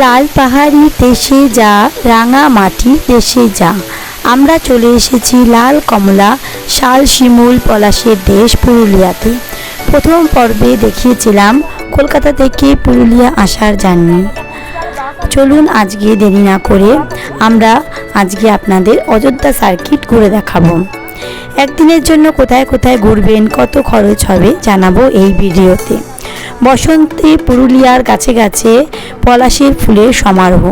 লাল পাহাড়ি দেশে যা, রাঙা মাটি দেশে যা। আমরা চলে এসেছি লাল কমলা, শাল শিমুল পলাশের দেশ পুরুলিয়াতে। প্রথম পর্বে দেখিয়েছিলাম কলকাতা থেকে পুরুলিয়া আসার জার্নি। চলুন আজকে দেরি না করে আমরা আজকে আপনাদের অযোধ্যা সার্কিট ঘুরে দেখাবো। একদিনের জন্য কোথায় কোথায় ঘুরবেন, কত খরচ হবে জানাব এই ভিডিওতে। বসন্তে পুরুলিয়ার গাছে গাছে পলাশের ফুলের সমারোহ।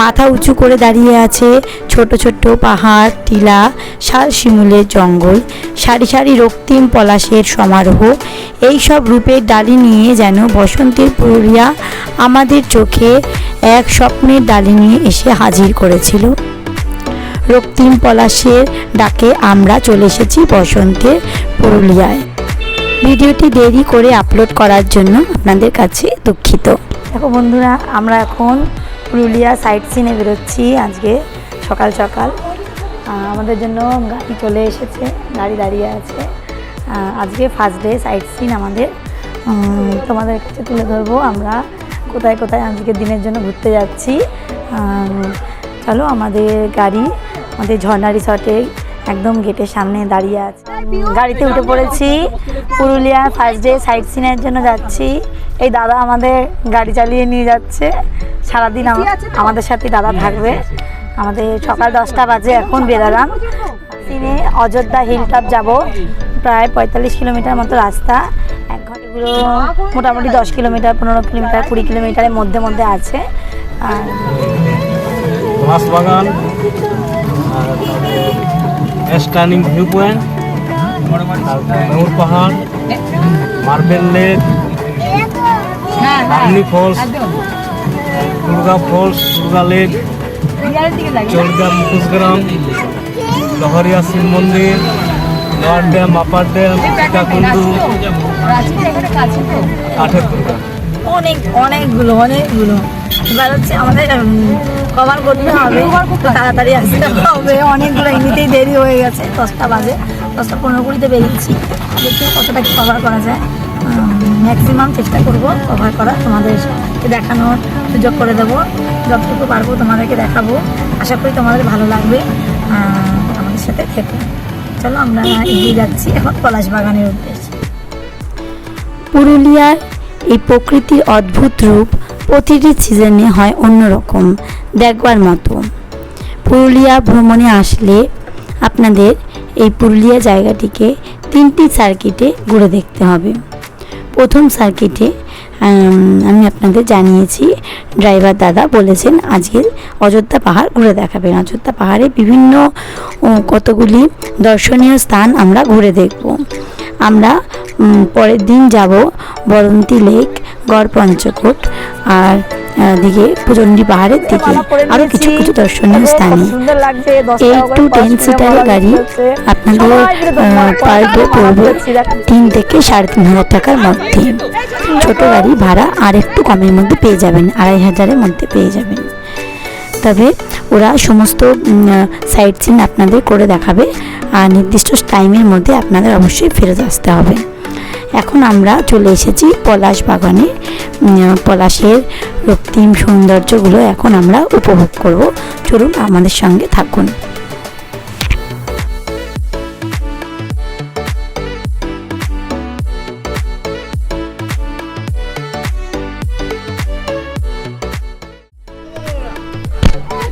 মাথা উঁচু করে দাঁড়িয়ে আছে ছোট ছোট পাহাড়, টিলা, শাল শিমুলের জঙ্গল, সারি সারি রক্তিম পলাশের সমারোহ। এই সব রূপের ডালি নিয়ে যেন বসন্তের পুরুলিয়া আমাদের চোখে এক স্বপ্নের ডালি নিয়ে এসে হাজির করেছিল। রক্তিম পলাশের ডাকে আমরা চলে এসেছি বসন্তের পুরুলিয়ায়। ভিডিওটি দেরি করে আপলোড করার জন্য আপনাদের কাছে দুঃখিত। দেখো বন্ধুরা, আমরা এখন পুরুলিয়া সাইট সিনে বেরোচ্ছি আজকে সকাল সকাল। আমাদের জন্য গাড়ি চলে এসেছে, গাড়ি দাঁড়িয়ে আছে। আজকে ফার্স্ট ডে সাইট সিন আমাদের। তোমাদের কাছে তুলে ধরবো আমরা কোথায় কোথায় আজকে দিনের জন্য ঘুরতে যাচ্ছি। চলো আমাদের গাড়ি, আমাদের ঝর্ণা রিসর্টে একদম গেটের সামনে দাঁড়িয়ে আছে। গাড়িতে উঠে পড়েছি। পুরুলিয়া ফার্স্ট ডে সাইট সিনের জন্য যাচ্ছি। এই দাদা আমাদের গাড়ি চালিয়ে নিয়ে যাচ্ছে। সারাদিন আম- আমাদের সাথে দাদা থাকবে। আমাদের সকাল দশটা বাজে এখন বেরালাম সিনে অযোধ্যা হিল টপ যাব। প্রায় পঁয়তাল্লিশ কিলোমিটার মতো রাস্তা। এক ঘন্টাগুলো মোটামুটি দশ কিলোমিটার পনেরো কিলোমিটার কুড়ি কিলোমিটারের মধ্যে মধ্যে আছে। আর বাগান। Stunning view point Mayur Pahar marble lake Bamni falls Durga falls Durga lake Chalga মুখোশগ্রাম Lahoriya Shiv Mandir lower dam upper dam Sitakundu কাঠের দুর্গা অনেক, অনেকগুলো অনেকগুলো। এবার হচ্ছে আমাদের কভার করতে হবে। তাড়াতাড়ি আসতে হবে। অনেকগুলো এমনিতেই দেরি হয়ে গেছে। দশটা বাজে। দশটা পনেরো কুড়িতে বেরিয়েছি। দেখি কতটা কি কভার করা যায়। ম্যাক্সিমাম চেষ্টা করব কভার করা। তোমাদেরকে দেখানোর সুযোগ করে দেবো। যতটুকু পারব তোমাদেরকে দেখাবো। আশা করি তোমাদের ভালো লাগবে। আমাদের সাথে থেকো। চলো আমরা এগিয়ে যাচ্ছি এখন পলাশ বাগানের উদ্দেশ্যে। পুরুলিয়ার এই প্রকৃতির অদ্ভুত রূপ প্রতিটি সিজনে হয় অন্যরকম, দেখবার মতো। পুরুলিয়া ভ্রমণে আসলে আপনাদের এই পুরুলিয়া জায়গাটিকে তিনটি সার্কিটে ঘুরে দেখতে হবে। প্রথম সার্কিটে আমি আপনাদের জানিয়েছি, ড্রাইভার দাদা বলেছেন আজকে অযোধ্যা পাহাড় ঘুরে দেখাবেন। অযোধ্যা পাহাড়ে বিভিন্ন কতগুলি দর্শনীয় স্থান আমরা ঘুরে দেখব। আমরা পরের দিন যাব বরন্তী লেক গড় পঞ্চকোট আর দিকে পুজন্ডি পাহাড়ের দিকে। আরও কিছু কিছু দর্শনীয় স্থানে। এইট টু টেন সিটার গাড়ি আপনাদের পার ডে পড়বে তিন থেকে সাড়ে তিন হাজার টাকার মধ্যে। ছোট গাড়ি ভাড়া আর একটু কমের মধ্যে পেয়ে যাবেন আড়াই হাজারের মধ্যে পেয়ে যাবেন। তবে ওরা সমস্ত সাইট সিন আপনাদের করে দেখাবে। আর নির্দিষ্ট টাইমের মধ্যে আপনাদের অবশ্যই ফেরত আসতে হবে। এখন আমরা চলে এসেছি পলাশ বাগানে। পলাশের রক্তিম সৌন্দর্যগুলো এখন আমরা উপভোগ করব। চলুন আমাদের সঙ্গে থাকুন।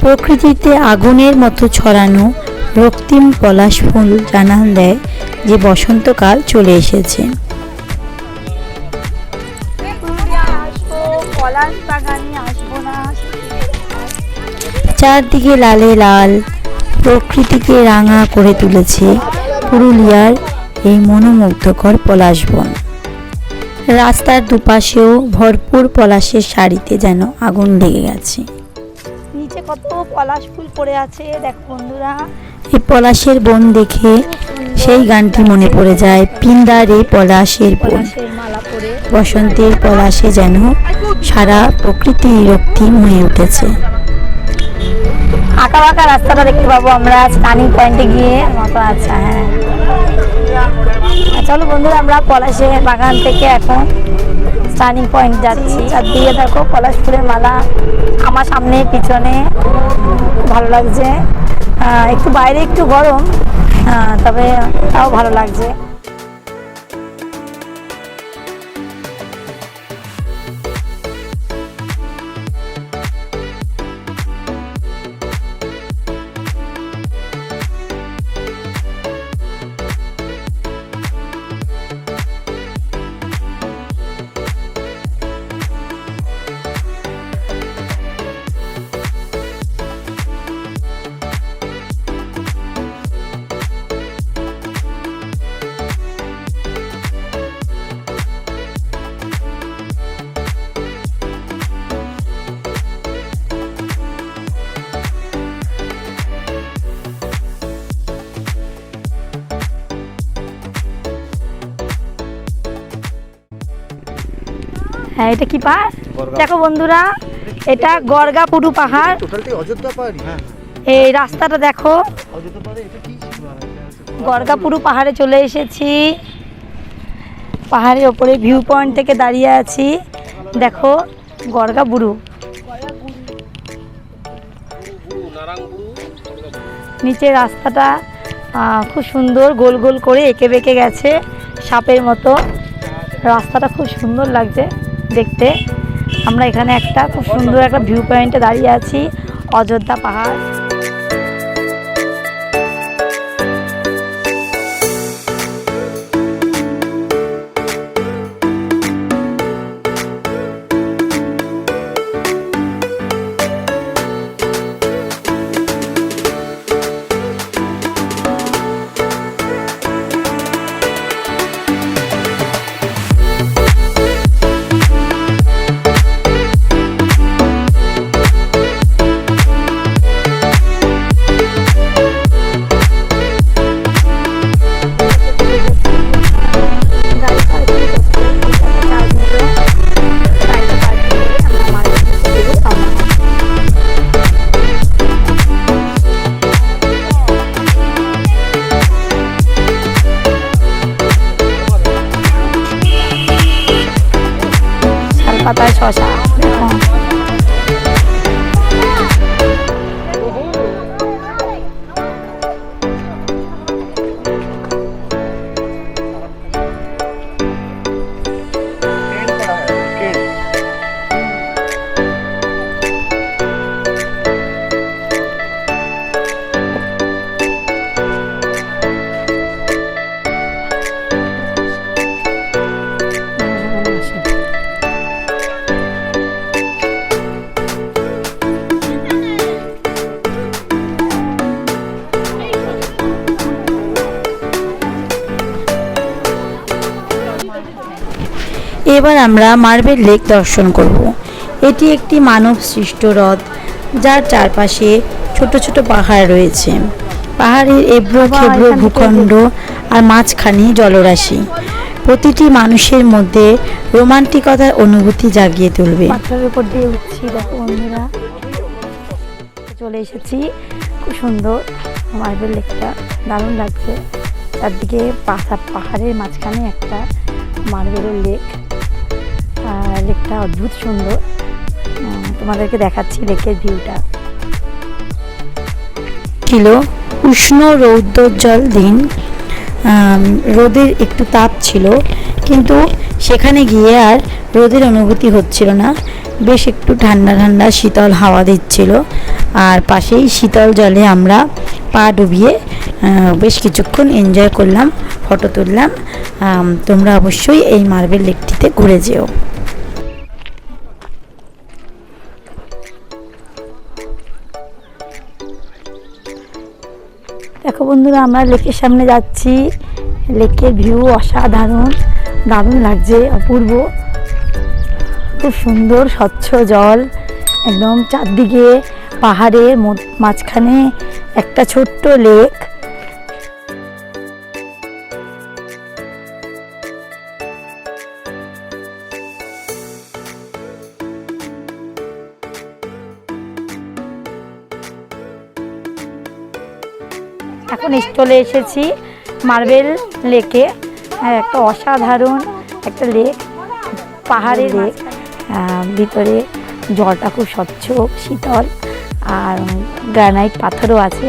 প্রকৃতিতে আগুনের মতো ছড়ানো রক্তিম পলাশ ফুল জানান দেয় যে বসন্তকাল চলে এসেছে। চারদিকে লালে লাল প্রকৃতিকে রাঙা করে তুলেছে পুরুলিয়ার এই মনোমুগ্ধকর পলাশ বন। রাস্তার দুপাশেও ভরপুর পলাশের শাড়িতে যেন আগুন লেগে গেছে। নিচে কত পলাশ ফুল পড়ে আছে দেখো বন্ধুরা। এই পলাশের বন দেখে সেই গানটি মনে পড়ে যায় পিন্দার পলাশের বন বসন্তের পলাশে যেন সারা প্রকৃতি রক্তিম হয়ে উঠেছে। আঁকা বাঁকা রাস্তাটা দেখতে পাবো আমরা টার্নিং পয়েন্টে গিয়ে মতো আচ্ছা হ্যাঁ। চলো বন্ধুরা, আমরা পলাশে বাগান থেকে এখন টার্নিং পয়েন্ট যাচ্ছি। চারদিকে দেখো পলাশ ফুলের মালা আমার সামনে, পিছনে, ভালো লাগছে। একটু বাইরে একটু গরম তবে তাও ভালো লাগছে। হ্যাঁ এটা কি পাহাড়? দেখো বন্ধুরা এটা গড়গাপুরু পাহাড়। হ্যাঁ। এই রাস্তাটা দেখো। গড়গাপুরু পাহাড়ে চলে এসেছি। পাহাড়ের ওপরে ভিউ পয়েন্ট থেকে দাঁড়িয়ে আছি। দেখো গড়গাবুরু নিচে রাস্তাটা আহ, খুব সুন্দর গোল গোল করে এঁকে বেঁকে গেছে সাপের মতো। রাস্তাটা খুব সুন্দর লাগছে। দেখতে। আমরা এখানে একটা খুব সুন্দর একটা ভিউ পয়েন্টে দাঁড়িয়ে আছি অযোধ্যা পাহাড়। এবার আমরা মার্বেল লেক দর্শন করব। এটি একটি মানব সৃষ্ট হ্রদ যার চারপাশে ছোট ছোট পাহাড় রয়েছে। পাহাড়ের এবড়ো খেবড়ো ভূখণ্ড আর মাঝখানে জলরাশি। প্রতিটি মানুষের মধ্যে রোমান্টিকতার অনুভূতি জাগিয়ে তুলবে। উপর দিয়ে উঠছি দেখো বন্ধুরা। চলে এসেছি। খুব সুন্দর মার্বেল লেকটা দারুণ লাগছে। চারদিকে পাহাড় পাহাড়ের মাঝখানে একটা মার্বেলের লেক। লেকটা অদ্ভুত সুন্দর। তোমাদেরকে দেখাচ্ছি লেকের ভিউটা। ছিল উষ্ণ রৌদ্রোজ্জ্বল দিন। রোদের একটু তাপ ছিল, কিন্তু সেখানে গিয়ে আর রোদের অনুভূতি হচ্ছিল না। বেশ একটু ঠান্ডা ঠান্ডা শীতল হাওয়া দিচ্ছিল। আর পাশেই শীতল জলে আমরা পা ডুবিয়ে বেশ কিছুক্ষণ এনজয় করলাম ফটো তুললাম। তোমরা অবশ্যই এই মার্বেল লেকটিতে ঘুরে যেও। দেখো বন্ধুরা, আমরা লেকের সামনে যাচ্ছি। লেকের ভিউ অসাধারণ, দারুণ লাগছে, অপূর্ব। খুব সুন্দর, স্বচ্ছ জল, একদম চারদিকে পাহাড়ের মাঝখানে একটা ছোট্ট লেক চলে এসেছি মার্বেল লেকে হ্যাঁ একটা অসাধারণ একটা লেক পাহাড়ে লেক। ভিতরে জলটা খুব স্বচ্ছ শীতল আর গ্রানাইট পাথরও আছে।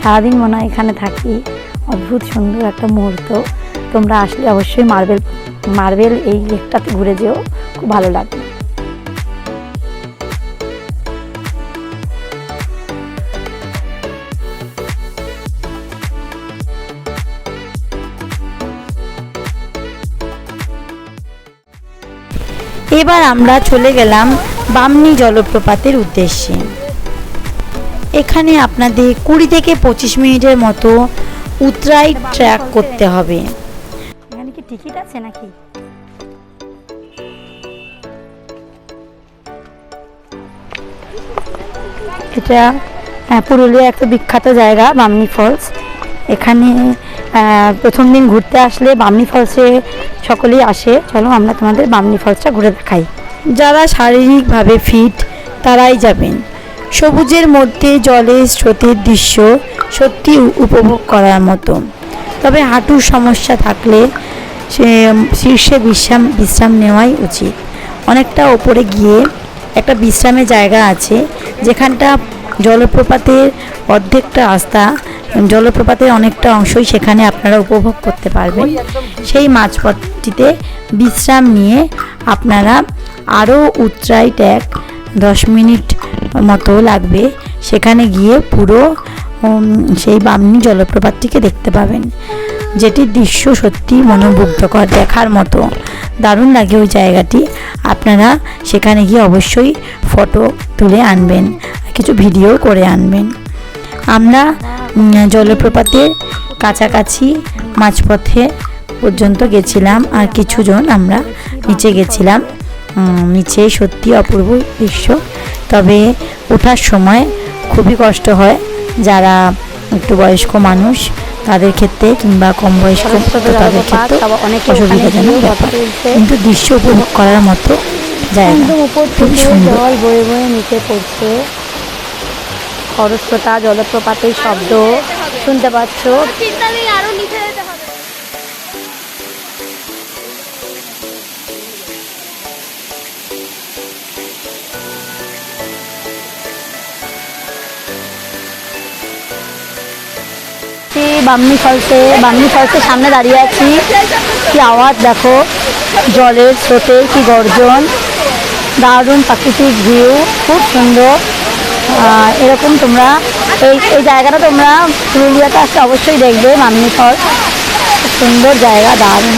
সারাদিন মনে হয় এখানে থাকি। অদ্ভুত সুন্দর একটা মুহূর্ত। তোমরা আসলে অবশ্যই মার্বেল মার্বেল এই লেকটাতে ঘুরে যেও। খুব ভালো লাগবে। এবার আমরা চলে গেলাম বামনি জলপ্রপাতের উদ্দেশ্যে। এখানে আপনাদের কুড়ি থেকে পঁচিশ মিনিটের মতো উতরাই ট্র্যাক করতে হবে। এখানে কি টিকিট আছে নাকি? এটা আহ, পুরুলিয়া একটা বিখ্যাত জায়গা বামনি ফলস। এখানে প্রথম দিন ঘুরতে আসলে বামনি ফলসে সকলেই আসে। চলো আমরা তোমাদের বামনি ফলসটা ঘুরে দেখাই। যারা শারীরিকভাবে ফিট তারাই যাবেন। সবুজের মধ্যে জলের স্রোতের দৃশ্য সত্যি উপভোগ করার মতো। তবে হাঁটুর সমস্যা থাকলে সে শীর্ষে বিশ্রাম বিশ্রাম নেওয়াই উচিত। অনেকটা ওপরে গিয়ে একটা বিশ্রামের জায়গা আছে, যেখানটা জলপ্রপাতের অর্ধেকটা রাস্তা, জলপ্রপাতের অনেকটা অংশই সেখানে আপনারা উপভোগ করতে পারবেন। সেই মাঝপথটিতে বিশ্রাম নিয়ে আপনারা আরও উত্তরাই ট্যাগ দশ মিনিট মতো লাগবে। সেখানে গিয়ে পুরো সেই বামনি জলপ্রপাতটিকে দেখতে পাবেন। যেটির দৃশ্য সত্যি মনোমুগ্ধকর দেখার মতো। দারুণ লাগে ওই জায়গাটি। আপনারা সেখানে গিয়ে অবশ্যই ফটো তুলে আনবেন, কিছু ভিডিও করে আনবেন। আমরা জলপ্রপাতের কাছাকাছি মাঝপথে পর্যন্ত গেছিলাম আর কিছুজন আমরা নিচে গেছিলাম। নিচে সত্যি অপূর্ব দৃশ্য। তবে ওঠার সময় খুবই কষ্ট হয়। যারা একটু বয়স্ক মানুষ তাদের ক্ষেত্রে কিংবা কম বয়স্ক তাদের ক্ষেত্রে অসুবিধাজনক ব্যাপার। কিন্তু দৃশ্য উপভোগ করার মতো জায়গা একদম উপর খুবই সুন্দর। জল বয়ে বয়ে নিচে পড়ছে। খরস্রোতা জলপ্রপাতের শব্দ শুনতে পাচ্ছ? বামনি ফলসে, বামনি ফলসের সামনে দাঁড়িয়ে আছি। কি আওয়াজ দেখো, জলের স্রোতের কি গর্জন, দারুণ প্রাকৃতিক ভিউ খুব সুন্দর। এরকম তোমরা, এই এই জায়গাটা তোমরা পুরুলিয়াতে আসলে অবশ্যই দেখবে মামনি ফল। সুন্দর জায়গা, দারুণ।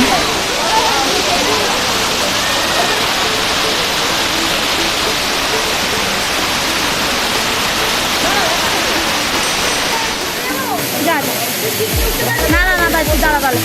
না না না দাঁড়া দাঁড়া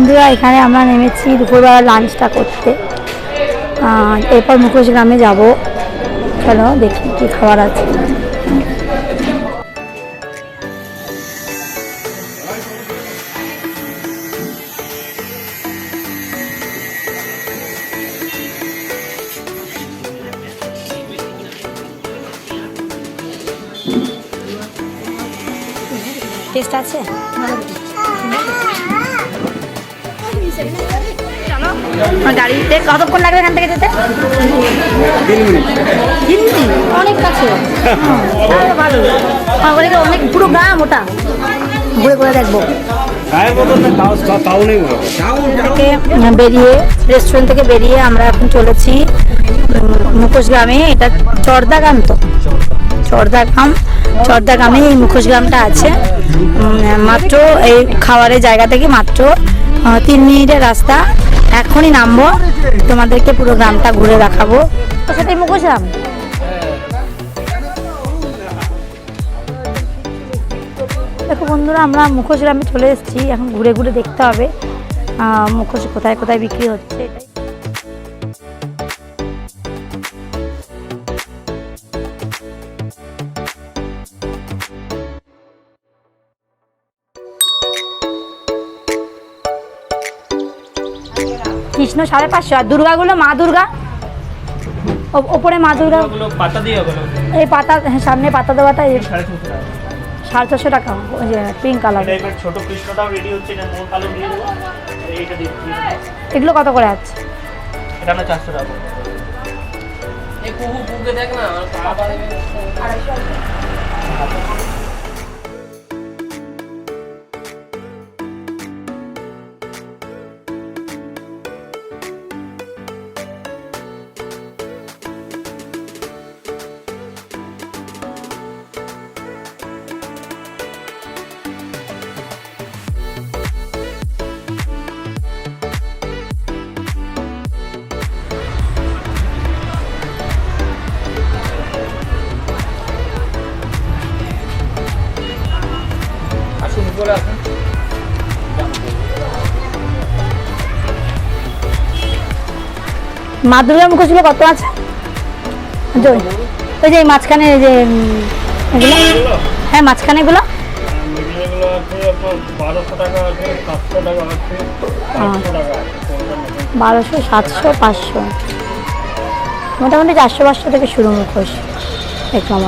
বন্ধুরা, এখানে আমরা নেমেছি দুপুরবেলা লাঞ্চটা করতে। এরপর মুখোশ গ্রামে যাব। চলো দেখি কি খাবার আছে। গাড়িতে কতক্ষণ লাগবে এখান থেকে যেতে? তিন মিনিট। অনেক কাছে। ভালো। অনেক পুরো গ্রাম ওটা ঘুরে ঘুরে দেখব। বেরিয়ে রেস্টুরেন্ট থেকে বেরিয়ে আমরা এখন চলেছি মুখোশ গ্রামে এটা চর্দা গ্রাম তো। চর্দা গ্রাম চর্দা গ্রামে এই মুখোশ গ্রামটা আছে মাত্র এই খাওয়ারের জায়গা থেকে মাত্র তিন মিনিটের রাস্তা। এখনই নামবো। তোমাদেরকে পুরো গ্রামটা ঘুরে দেখাবো। তোর সাথে মুখোশ দেখো বন্ধুরা, আমরা মুখোশ গ্রামে চলে এসেছি। এখন ঘুরে ঘুরে দেখতে হবে মুখোশ কোথায় কোথায় বিক্রি হচ্ছে। এটাই কৃষ্ণ সাড়ে পাঁচশো আর দুর্গাগুলো মা দুর্গা। ও- ওপরে মা দুর্গা। পাতা দিয়ে এই পাতা হ্যাঁ, সামনে পাতা দেওয়াটা এই সাড়ে তিনশো টাকা। চারশো টাকা ওই যে পিঙ্ক কালার ছোট কৃষ্ণটাও রেডি হচ্ছে। এগুলো কত করে আছে? এটা না চারশো টাকা। আসুন মা দুর্গা মুখোশগুলো কত আছে? ওই- যে এই মাঝখানে যে এগুলো। এগুলো। হ্যাঁ মাঝখানেগুলো মিডিয়াগুলো বারোশো সাতশো পাঁচশো মোটামুটি চারশো পাঁচশো থেকে শুরু মুখোশ। একটু আর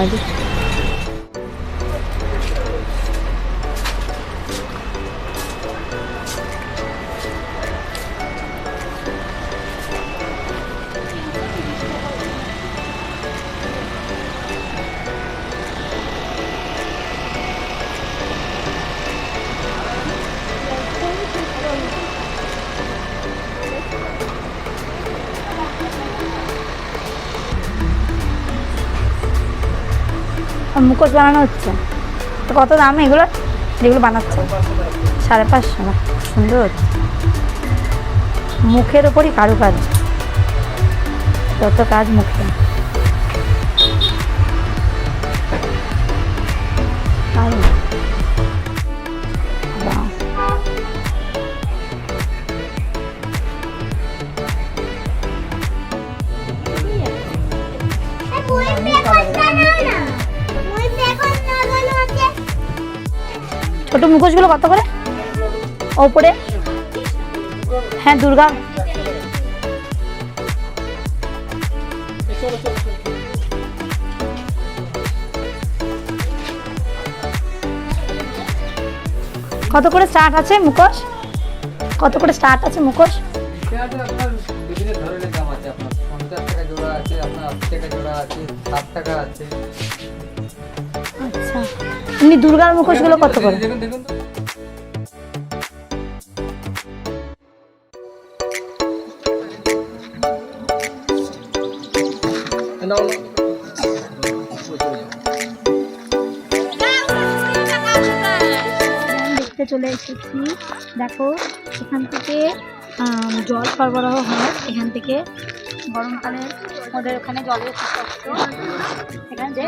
মুখোশ বানানো হচ্ছে। তো কত দাম এগুলো? যেগুলো বানাচ্ছে। সাড়ে পাঁচশো না, সুন্দর হচ্ছে। মুখের ওপরই কারুকাজ। যত কাজ মুখে। ছোট মুখোশগুলো কত করে? ওপরে। হ্যাঁ দুর্গা। কত করে স্টার্ট আছে মুখোশ? কত করে স্টার্ট আছে মুখোশ? বিভিন্ন ধরনের দাম আছে। আপনার পঞ্চাশ টাকা জোড়া আছে, আপনার আশি টাকা জোড়া আছে, ষাট টাকা আছে। এমনি দুর্গার মুখোশগুলো কত করে। দেখতে চলে এসেছি। দেখো এখান থেকে জল সরবরাহ হয়। এখান থেকে গরমকালে ওদের ওখানে জলের খুব কষ্ট। এখানে যে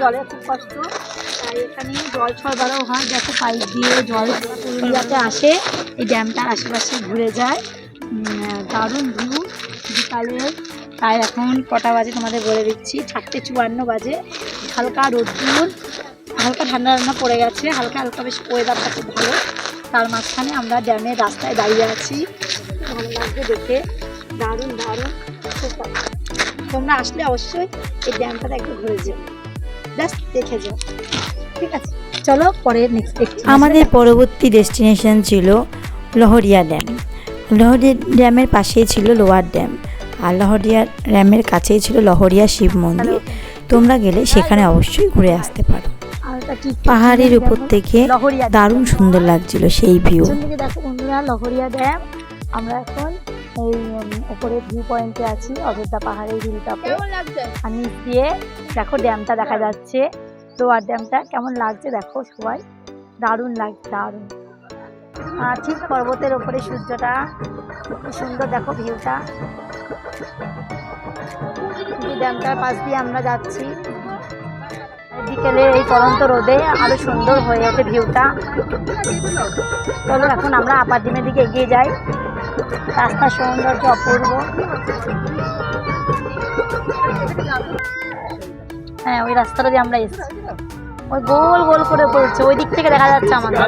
জলের খুব কষ্ট। এখানে জল সরবরাহ হয় দেখো পাইপ দিয়ে জল পুরুলিয়াতে আসে। এই ড্যামটার আশেপাশে ঘুরে যায়। দারুণ ভিউ বিকালের তাই এখন কটা বাজে তোমাদের বলে দিচ্ছি। চারটে চুয়ান্ন বাজে। হালকা রোদ্দুর, হালকা ঠান্ডা ঠান্ডা পড়ে গেছে। হালকা হালকা বেশ ওয়েদারটা খুব ভালো। তার মাঝখানে আমরা ড্যামের রাস্তায় দাঁড়িয়ে আছি। ভালো লাগছে দেখে। দারুণ দারুণ। তোমরা আসলে অবশ্যই এই ড্যামটাতে একটু ঘুরে যেও। জাস্ট দেখে যাও। ঠিক আছে চলো পরের নেক্সট আমাদের পরবর্তী ডেস্টিনেশন ছিল লহরিয়া ড্যাম লহরিয়া ড্যামের পাশেই ছিল লোয়ার ড্যাম আর লহরিয়া ড্যামের কাছেই ছিল লহরিয়া শিব মন্দির। তোমরা গেলে সেখানে অবশ্যই ঘুরে আসতে পারো। পাহাড়ের উপর থেকে লহরিয়া দারুণ সুন্দর লাগছিল সেই ভিউ দেখো বন্ধুরা লহরিয়া ড্যাম আমরা এখন এই উপরে ভিউ পয়েন্টে আছি অযোধ্যা পাহাড়ের আর নিচ দিয়ে দেখো ড্যামটা দেখা যাচ্ছে। লোয়ার ড্যামটা কেমন লাগছে দেখো সবাই। দারুণ লাগছে দারুণ। আর ঠিক পর্বতের ওপরে সূর্যটা সুন্দর দেখো ভিউটা। ড্যামটার পাশ দিয়ে আমরা যাচ্ছি। বিকেলে এই পরন্ত রোদে আরও সুন্দর হয়ে ওঠে ভিউটা। চলো এখন আমরা আপার ডিমের দিকে এগিয়ে যাই। রাস্তার সৌন্দর্য অপূর্ব। হ্যাঁ ওই রাস্তাটা দিয়ে আমরা এসেছি। ওই গোল গোল করে পড়ছে ওই দিক থেকে দেখা যাচ্ছে আমাদের।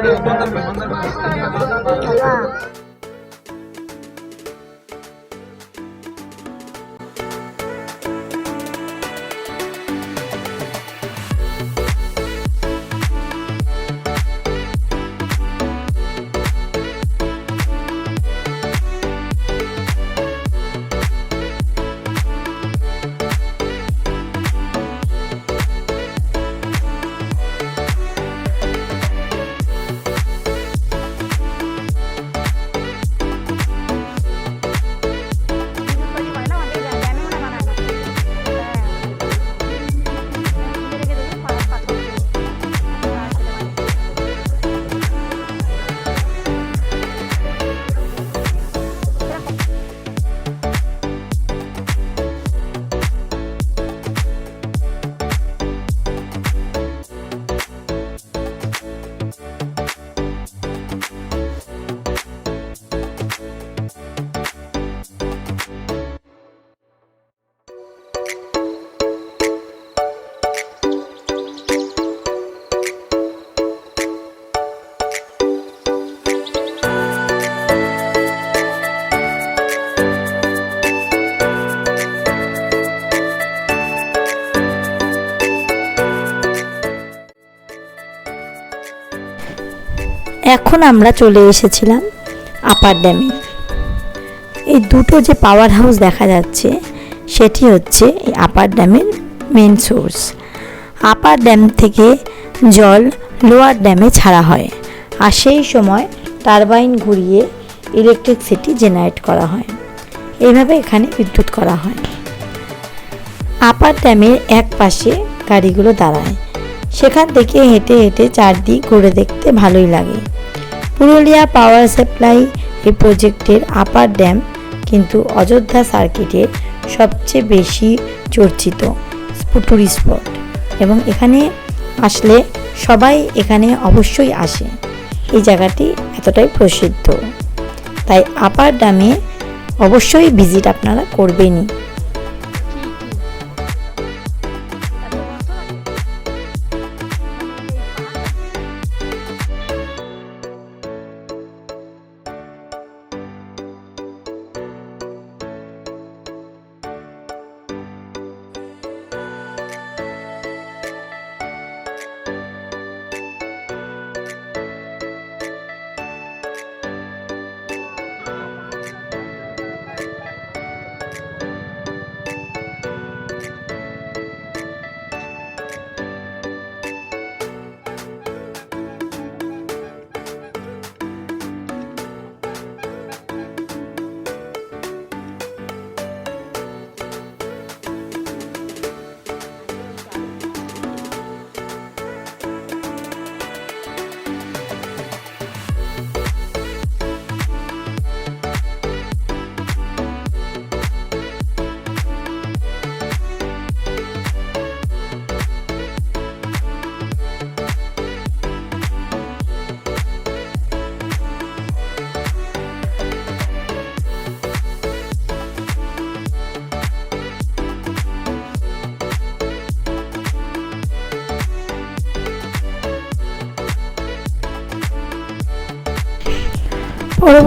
এখন আমরা চলে এসেছিলাম আপার ড্যামে এই দুটো যে পাওয়ার হাউস দেখা যাচ্ছে, সেটি হচ্ছে এই আপার ড্যামের মেন সোর্স আপার ড্যাম থেকে জল লোয়ার ড্যামে ছাড়া হয় আর সেই সময় টারবাইন ঘুরিয়ে ইলেকট্রিসিটি জেনারেট করা হয়। এইভাবে এখানে বিদ্যুৎ করা হয়। আপার ড্যামের এক পাশে গাড়িগুলো দাঁড়ায়। সেখান থেকে হেঁটে হেঁটে চারদিক ঘুরে দেখতে ভালোই লাগে। পুরুলিয়া পাওয়ার সাপ্লাই এই প্রজেক্টের আপার ড্যাম কিন্তু অযোধ্যা সার্কিটের সবচেয়ে বেশি চর্চিত টুরিস্ট স্পট। এবং এখানে আসলে সবাই এখানে অবশ্যই আসে। এই জায়গাটি এতটাই প্রসিদ্ধ। তাই আপার ড্যামে অবশ্যই ভিজিট আপনারা করবেনই।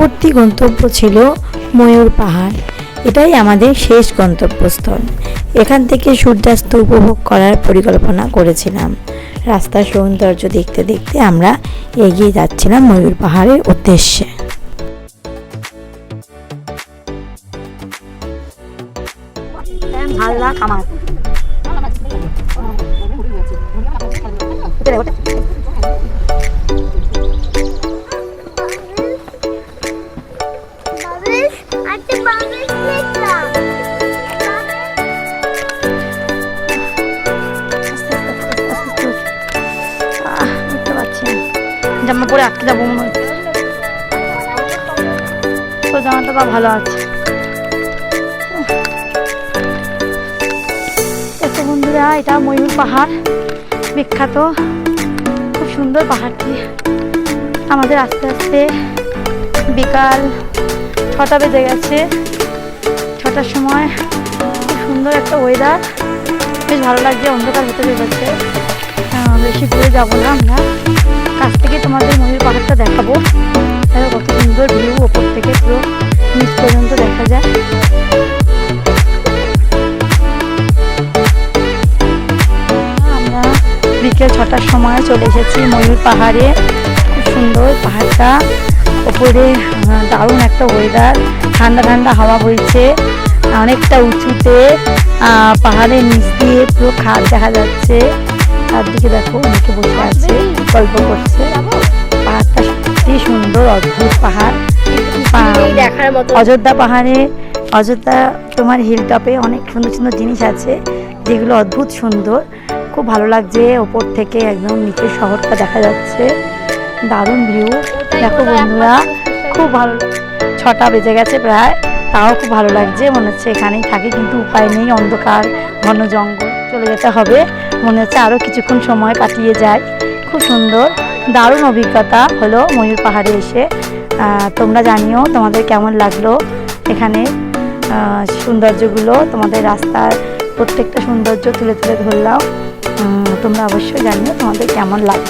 পরবর্তী গন্তব্য ছিল ময়ূর পাহাড়। এটাই আমাদের শেষ গন্তব্যস্থল। এখান থেকে সূর্যাস্ত উপভোগ করার পরিকল্পনা করেছিলাম। রাস্তার সৌন্দর্য দেখতে দেখতে আমরা এগিয়ে যাচ্ছিলাম ময়ূর পাহাড়ের উদ্দেশ্যে। মনে হচ্ছে। তো জামাটা বা ভালো আছে। এত বন্ধুরা এটা ময়ূর পাহাড় বিখ্যাত। খুব সুন্দর পাহাড়টি। আমাদের আস্তে আস্তে বিকাল ছটা বেজে গেছে। ছটার সময় খুব সুন্দর একটা ওয়েদার বেশ ভালো লাগছে অন্ধকার হতে আহ, বেশি দূরে যাব না আমরা। কাছ থেকে তোমাদের ময়ূর পাহাড়টা দেখাবো। দেখো কত সুন্দর ভিউ ওপর থেকে, পুরো নিচ পর্যন্ত দেখা যায়। আমরা বিকেল ছটার সময় চলে এসেছি ময়ূর পাহাড়ে। খুব সুন্দর পাহাড়টা। ওপরে দারুণ একটা ওয়েদার ঠান্ডা ঠান্ডা হাওয়া বইছে। অনেকটা উঁচুতে পাহাড়ের নিচ দিয়ে পুরো খাদ দেখা যাচ্ছে। চারদিকে দেখো, অনেকে বসে আছে। গল্প করছে। পাহাড়টা সত্যি সুন্দর অদ্ভুত পাহাড়। পা- দেখার মতো অযোধ্যা পাহাড়ে অযোধ্যা তোমার হিল টপে অনেক সুন্দর সুন্দর জিনিস আছে যেগুলো অদ্ভুত সুন্দর। খুব ভালো লাগছে ওপর থেকে একদম নিচের শহরটা দেখা যাচ্ছে। দারুণ ভিউ দেখো বন্ধুরা খুব ভালো ছটা বেজে গেছে প্রায়। তাও খুব ভালো লাগছে মনে হচ্ছে এখানেই থাকে কিন্তু উপায় নেই অন্ধকার ঘন জঙ্গল। চলে যেতে হবে। মনে হচ্ছে আরও কিছুক্ষণ সময় কাটিয়ে যায় খুব সুন্দর, দারুণ অভিজ্ঞতা হলো ময়ূর পাহাড়ে এসে। তোমরা জানিও তোমাদের কেমন লাগল এখানে। সৌন্দর্যগুলো তোমাদের রাস্তার প্রত্যেকটা সৌন্দর্য তুলে তুলে ধরলাম। তোমরা অবশ্যই জানিও তোমাদের কেমন লাগল।